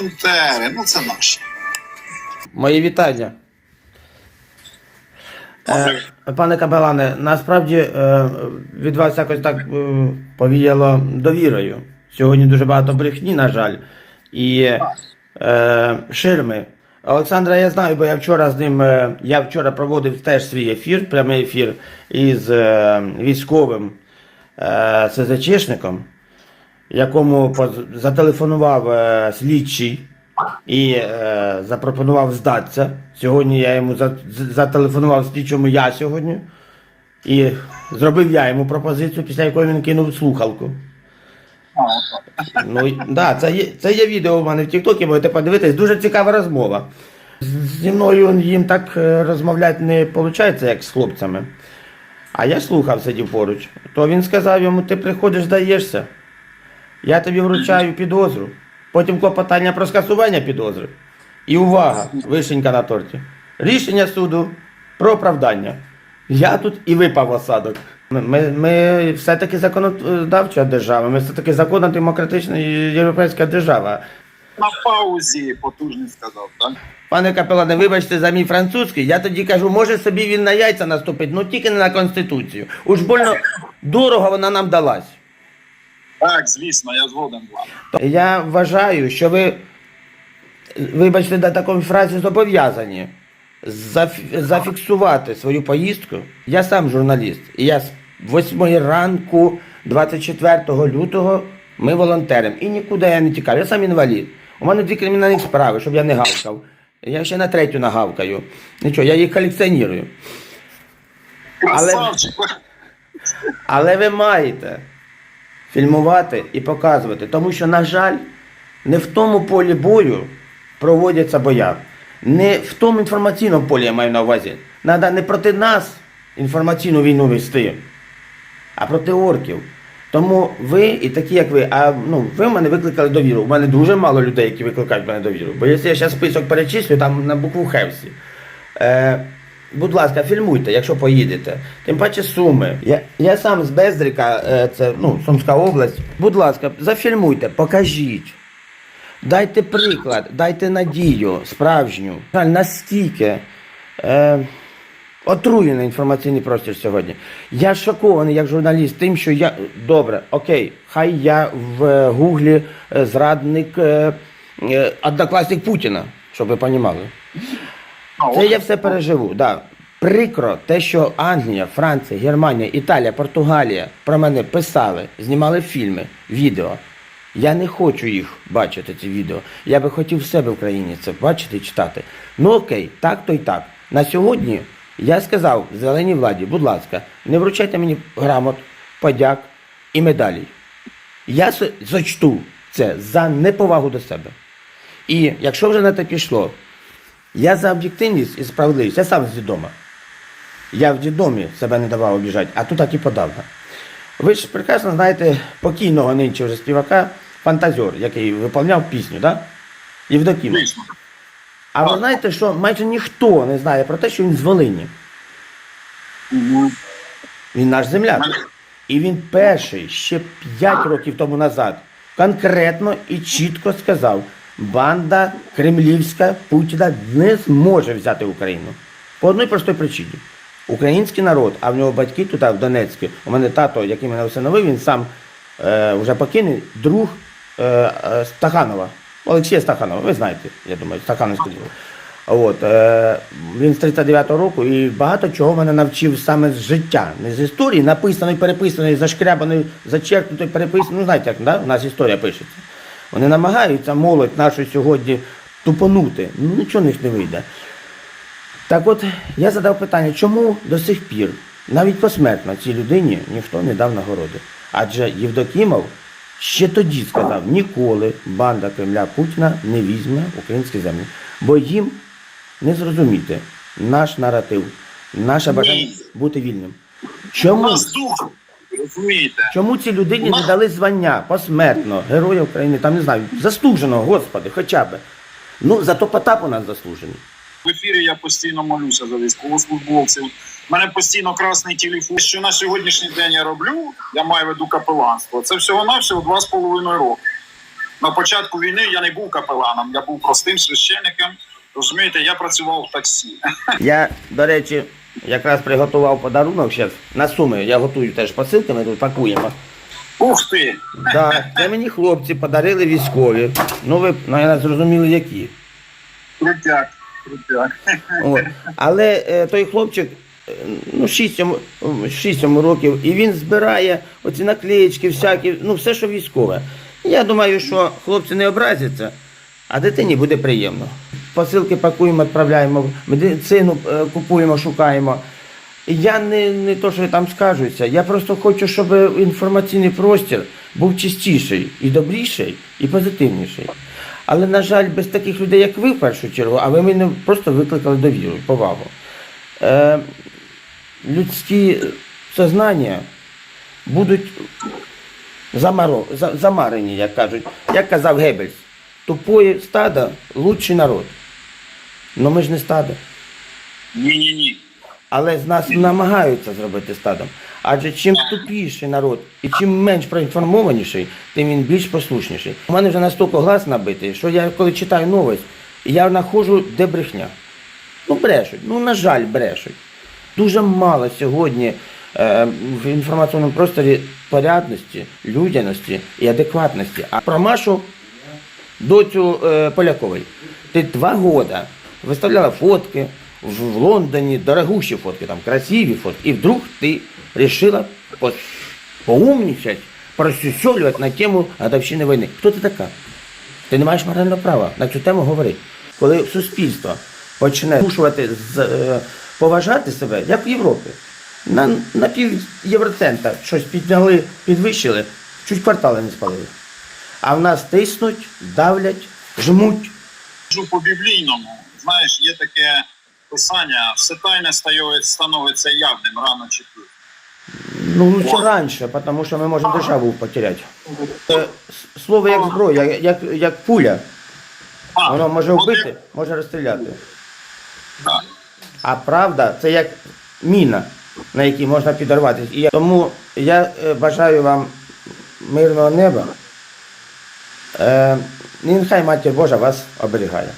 волонтери, ну це наші. Мої вітання. Е, пане Капелане, насправді е, від вас якось так е, повіяло довірою. Сьогодні дуже багато брехні, на жаль. І е, ширми. Олександра, я знаю, бо я вчора з ним. е, я вчора проводив теж свій ефір, прямий ефір із е, військовим е, СЗЧшником, якому зателефонував е, слідчий і е, запропонував здатися. Сьогодні я йому за, з- зателефонував слідчому я сьогодні. І зробив я йому пропозицію, після якої він кинув слухалку. Ну, да, це, є, це є відео у мене в Тіктокі, можете подивитись. Дуже цікава розмова. З- Зі мною їм так е, розмовляти не виходить, як з хлопцями. А я слухав, сидів поруч. То він сказав йому, ти приходиш, здаєшся. Я тобі вручаю підозру. Потім клопотання про скасування підозри. І увага, вишенька на торті. Рішення суду про оправдання. Я тут і випав в осадок. Ми, ми, ми все-таки законодавча держава, ми все-таки законна демократична європейська держава. На паузі потужний сказав, так? Пане капелане, вибачте за мій французький, я тоді кажу, може собі він на яйця наступить, ну тільки не на Конституцію. Уж больно дорого вона нам далась. Так, звісно, я згоден з вами. Я вважаю, що ви, вибачте, на такому фразі зобов'язані зафі- зафіксувати свою поїздку. Я сам журналіст, і я з 8 ранку, 24 лютого, ми волонтером. І нікуди я не тікав. Я сам інвалід. У мене дві кримінальні справи, щоб я не гавкав. Я ще на третю нагавкаю. Нічого, я їх колекціоную. Але- Красавчик. Але ви маєте фільмувати і показувати, тому що, на жаль, не в тому полі бою проводяться боя. Не в тому інформаційному полі я маю на увазі. Треба не проти нас інформаційну війну вести, а проти орків. Тому ви і такі, як ви, а ну, ви в мене викликали довіру. У мене дуже мало людей, які викликають мене довіру. Бо якщо я зараз список перечислю, там на букву Х всі. Е, будь ласка, фільмуйте, якщо поїдете. Тим паче Суми. Я, я сам з Бездрика, е, це ну, Сумська область. Будь ласка, зафільмуйте, покажіть. Дайте приклад, дайте надію справжню. Настільки е, отруєний інформаційний простір сьогодні. Я шокований як журналіст тим, що я. Добре, окей, хай я в гуглі е, зрадник е, е, однокласник Путіна, щоб ви розуміли. Це я все переживу. Да. Прикро те, що Англія, Франція, Германія, Італія, Португалія про мене писали, знімали фільми, відео. Я не хочу їх бачити, ці відео. Я би хотів в себе в країні це бачити і читати. Ну окей, так то й так. На сьогодні я сказав зеленій владі, будь ласка, не вручайте мені грамот, подяк і медалі. Я зачту це за неповагу до себе. І якщо вже на те пішло, я за об'єктивність і справедливість, я сам з дідома. Я в дідомі себе не давав обіжати, а тут так і подавно. Ви ж прекрасно знаєте покійного нинче вже співака, фантазер, який виповняв пісню, да? Звісно. А ви знаєте, що майже ніхто не знає про те, що він з Волині. Він наш земляк. І він перший ще 5 років тому назад конкретно і чітко сказав: банда кремлівська Путіна не зможе взяти Україну. По одній простій причині. Український народ, а в нього батьки тут в Донецьку. У мене тато, який мене усиновив, він сам е, вже покинув, друг е, е, Стаханова. Олексія Стаханова, ви знаєте, я думаю, Стахановське діло. От, е, він з 39-го року і багато чого мене навчив саме з життя. Не з історії, написаної, переписаної, зашкрябаної, зачеркнутої, переписаної. Ну, знаєте, як да? у нас історія пишеться. Вони намагаються молодь нашу сьогодні тупонути. Ну нічого в них не вийде. Так от я задав питання, чому до сих пір, навіть посмертно, цій людині ніхто не дав нагороди? Адже Євдокімов ще тоді сказав, ніколи банда Кремля Путіна не візьме українські землі. Бо їм не зрозуміти наш наратив, наше бажання Ні. бути вільним. Чому? розумієте? Чому цій людині не дали звання посмертно, Героя України, там не знаю, заслуженого, господи, хоча б. Ну, зато Потап у нас заслужений. В ефірі я постійно молюся за військовослужбовців. У мене постійно красний телефон. Що на сьогоднішній день я роблю, я маю в виду капеланство. Це всього-навсього два з половиною роки. На початку війни я не був капеланом, я був простим священником. Розумієте, я працював в таксі. Я, до речі, якраз приготував подарунок зараз на суми. Я готую теж посилки, ми тут пакуємо. Ух ти! Да, це мені хлопці подарили військові. Ну ви, наверное, зрозуміли, які. Крутяк, крутяк. От. Але е, той хлопчик, е, ну, 6 йому, 6 років, і він збирає оці наклеїчки, всякі, ну, все, що військове. Я думаю, що хлопці не образяться, а дитині буде приємно. Посилки пакуємо, відправляємо, медицину е, купуємо, шукаємо. Я не, не то, що там скажуся, я просто хочу, щоб інформаційний простір був чистіший, і добріший, і позитивніший. Але, на жаль, без таких людей, як ви в першу чергу, а ви мене просто викликали довіру, повагу. Е, людські сознання будуть замаро, за- замарені, як кажуть. Як казав Геббельс, тупое стадо лучший народ. Ну ми ж не стадо. Ні-ні-ні. Але з нас намагаються зробити стадом. Адже чим тупіший народ і чим менш проінформованіший, тим він більш послушніший. У мене вже настільки глаз набитий, що я коли читаю новость, я знаходжу, де брехня. Ну, брешуть, ну, на жаль, брешуть. Дуже мало сьогодні е, в інформаційному просторі порядності, людяності і адекватності. А про Машу доцю е, Полякової. Ти два года виставляла фотки в, Лондоні, дорогущі фотки, там красиві фотки, і вдруг ти вирішила по, поумнічати, просюсюлювати на тему годовщини війни. Хто ти така? Ти не маєш морального права на цю тему говорити. Коли суспільство почне змушувати е, поважати себе, як в Європі. На, на пів євроцента щось підняли, підвищили, чуть квартали не спалили. А в нас тиснуть, давлять, жмуть. По біблійному. Знаєш, є таке писання, все тайне стає- становиться явним рано чи пізно. Ну, лучше раніше, тому що ми можемо державу потеряти. Е, с- Слово як зброя, як, як пуля. А, Воно може от вбити, як- може розстріляти. Так. А правда це як міна, на якій можна підорватися. І я, тому я е, бажаю вам мирного неба. Е, нехай Матір Божа вас оберігає.